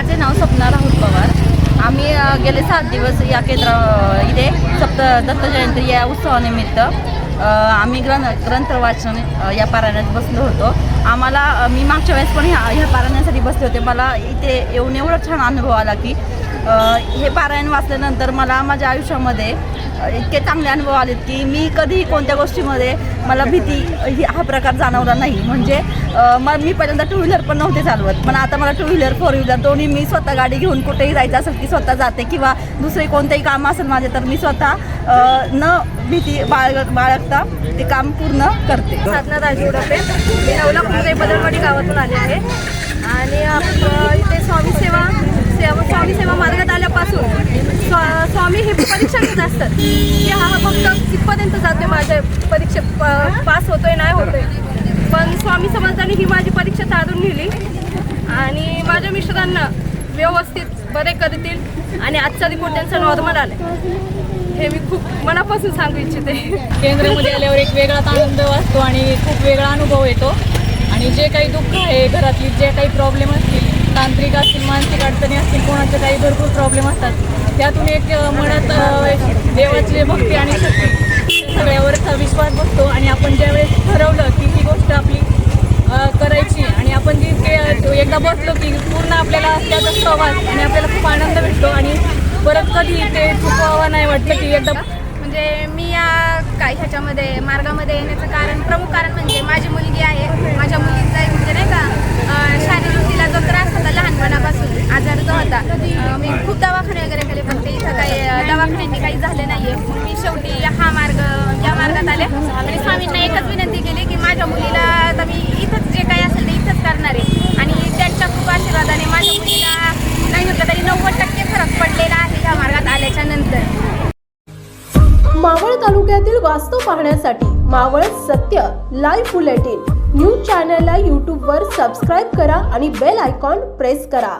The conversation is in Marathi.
माझे नाव स्वप्ना राहुल पवार. आम्ही गेले सात दिवस या केंद्र इथे सप्त दत्त जयंती या उत्सवानिमित्त. आम्ही ग्रंथ ग्रंथ वाचन या पारायणात बसलो होतो. आम्हाला मी मागच्या वेळेस पण ह्या ह्या पारायणासाठी बसले होते. मला इथे येऊन एवढा छान अनुभव आला की हे पारायण वाचल्यानंतर मला माझ्या आयुष्यामध्ये इतके चांगले अनुभव आलेत की मी कधीही कोणत्या गोष्टीमध्ये मला भीती ही हा प्रकार जाणवला नाही. म्हणजे मग मी पहिल्यांदा टू व्हीलर पण नव्हते चालवत. पण आता मला टू व्हीलर फोर व्हीलर दोन्ही मी स्वतः गाडी घेऊन कुठेही जायचं असेल की स्वतः जाते किंवा दुसरे कोणतेही काम असेल माझे तर मी स्वतः न भीती बाळग बाळगता ते काम पूर्ण करते. साधना राजगुडापे मी नवला बदलवाडी गावातून आले आहे. आणि इथे स्वामी सेवा सेवा स्वामी सेवा मार्गात आल्यापासून स्वा हे परीक्षा घेत असतात. की हा फक्त कितपर्यंत जाते माझ्या परीक्षा प- पास होतोय नाही होतोय. पण स्वामी समर्थांनी ही माझी परीक्षा तारून नेली. आणि माझ्या मिस्टरांना व्यवस्थित बरे करतील आणि आजचा रिपोर्ट त्यांचा नॉर्मल आला हे मी खूप मनापासून सांगू इच्छिते. केंद्रामध्ये आल्यावर एक वेगळाच आनंद वाटतो आणि खूप वेगळा अनुभव येतो. आणि जे काही दुःख आहे घरातली जे काही प्रॉब्लेम असतील तांत्रिक असतील मानसिक अडचणी असतील कोणाचे काही भरपूर प्रॉब्लेम असतात. त्यातून एक म्हणत मनात देवाची भक्ती आणि शक्ती. सगळ्यावरचा विश्वास बसतो आणि आपण ज्यावेळेस ठरवलं की ही गोष्ट आपली करायची आणि आपण जी ते एकदा बसलो की पूर्ण आपल्याला त्याचा प्रवास आणि आपल्याला खूप आनंद भेटतो आणि परत कधी ते चुकवावं नाही वाटतं की एकदा म्हणजे मी या काय ह्याच्यामध्ये मार्गामध्ये येण्याचं कारण प्रमुख कारण म्हणजे माझी मुलगी आहे. माझ्या मुलीचा एक म्हणजे नाही का अं, शारीरिक तिला जो त्रास होता लहानपणापासून आजार जो होता अं, मी खूप दवाखाने वगैरे केले पण ते इथं काही दवाखान्यांनी काही झालं नाहीये. मी शेवटी हा मार्ग या मार्गात आले. आणि स्वामींना एकच विनंती केली की माझ्या मुलीला आता मी इथंच जे काही असेल ते इथंच करणार आहे. आणि त्यांच्या खूप आशीर्वादाने माझ्या मुलीला नाही म्हटलं तरी नव्वद टक्के फरक पडलेला आहे या मार्गात आल्याच्यानंतर. मावळ तालुक्यातील वास्तव पाहण्यासाठी मावळ सत्य लाईव्ह बुलेटिन न्यूज चॅनलला यूट्यूबवर सबस्क्राईब करा आणि बेल आयकॉन प्रेस करा.